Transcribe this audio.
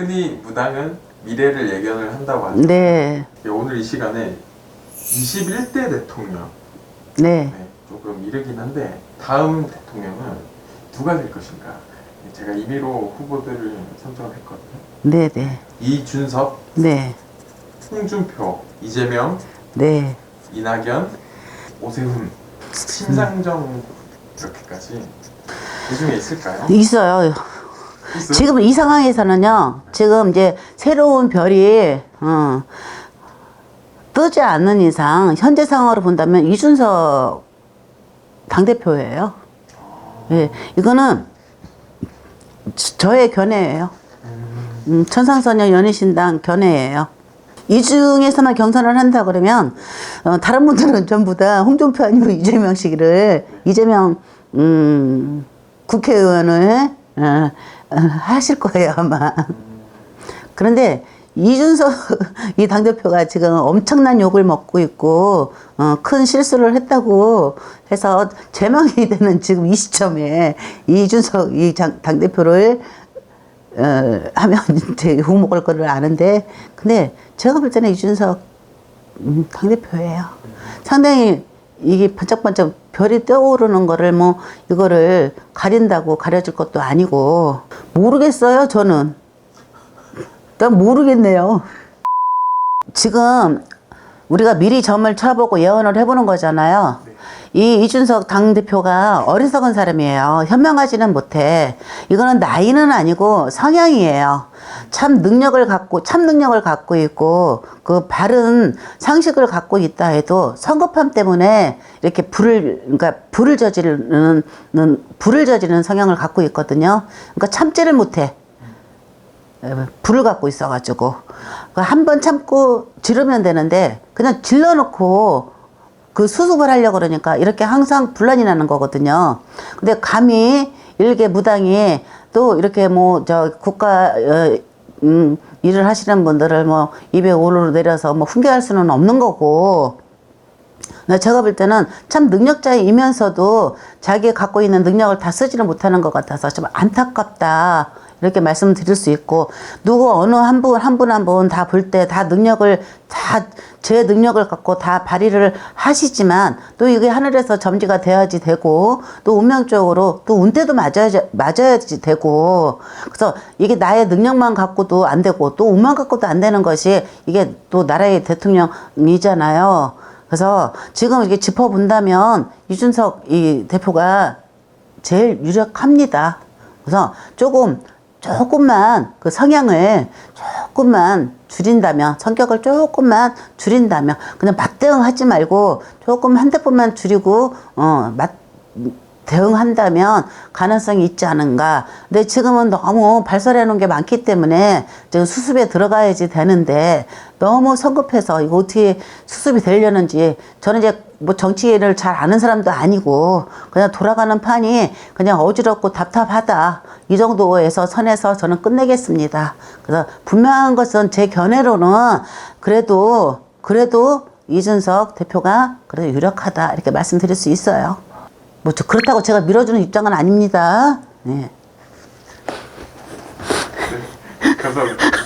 흔히 무당은 미래를 예견을 한다고 하죠. 네, 오늘 이 시간에 21대 대통령 네. 네, 조금 이르긴 한데 다음 대통령은 누가 될 것인가? 제가 임의로 후보들을 선정을 했거든요. 네, 네. 이준석, 네, 홍준표, 이재명, 네. 이낙연, 오세훈, 심상정 이렇게까지 그 중에 있을까요? 있어요. 있어요? 지금 이 상황에서는요, 지금 이제 새로운 별이, 어, 뜨지 않는 이상, 현재 상황으로 본다면 이준석 당 대표예요. 예, 이거는 저- 저의 견해예요. 음, 천상소녀 연희신당 견해예요. 이 중에서만 경선을 한다 그러면 어, 다른 분들은 전부 다 홍준표 아니면 이재명식을 이재명 음, 국회의원을 어, 어, 하실 거예요 아마. 그런데 이준석 이 당대표가 지금 엄청난 욕을 먹고 있고 어, 큰 실수를 했다고 해서 제명이 되는 지금 이 시점에 이준석 이 장- 당대표를 어, 하면 이제 욕 먹을 거를 아는데 근데 제가 볼 때는 이준석 음, 당대표예요. 상당히 이게 번쩍번쩍 별이 떠오르는 거를 뭐 이거를 가린다고 가려질 것도 아니고 모르겠어요 저는. 난 모르겠네요. 지금 우리가 미리 점을 쳐보고 예언을 해보는 거잖아요. 이 이준석 당대표가 어리석은 사람이에요. 현명하지는 못해. 이거는 나이는 아니고 성향이에요. 참 능력을 갖고, 참 능력을 갖고 있고, 그 바른 상식을 갖고 있다 해도 성급함 때문에 이렇게 불을, 그러니까 불을 저지르는, 불을 저지르는 성향을 갖고 있거든요. 그러니까 참지를 못해. 불을 갖고 있어가지고 한 번 참고 지르면 되는데 그냥 질러놓고 그 수습을 하려고 그러니까 이렇게 항상 분란이 나는 거거든요. 근데 감히 일개 무당이 또 이렇게 뭐 저 국가 어, 음, 일을 하시는 분들을 뭐 입에 오르르 내려서 뭐 훈계할 수는 없는 거고 나 제가 볼 때는 참 능력자이면서도 자기 갖고 있는 능력을 다 쓰지를 못하는 것 같아서 좀 안타깝다. 이렇게 말씀드릴 수 있고 누구 어느 한 분 한 분 한 분 다 볼 때 다 능력을 다 제 능력을 갖고 다 발휘를 하시지만 또 이게 하늘에서 점지가 돼야지 되고 또 운명적으로 또 운때도 맞아야지 맞아야지 되고 그래서 이게 나의 능력만 갖고도 안 되고 또 운만 갖고도 안 되는 것이 이게 또 나라의 대통령이잖아요. 그래서 지금 이렇게 짚어본다면 이준석 이 대표가 제일 유력합니다. 그래서 조금 조금만 그 성향을 조금만 줄인다면 성격을 조금만 줄인다면 그냥 맞대응하지 말고 조금 한 대뿐만 줄이고 어맞 대응한다면 가능성이 있지 않은가. 근데 지금은 너무 발설해 놓은 게 많기 때문에 지금 수습에 들어가야지 되는데 너무 성급해서 이거 어떻게 수습이 되려는지 저는 이제 뭐 정치를 잘 아는 사람도 아니고 그냥 돌아가는 판이 그냥 어지럽고 답답하다. 이 정도에서 선에서 저는 끝내겠습니다. 그래서 분명한 것은 제 견해로는 그래도 그래도 이준석 대표가 그래도 유력하다 이렇게 말씀드릴 수 있어요. 뭐 저 그렇다고 제가 밀어주는 입장은 아닙니다. 네. 감사합니다.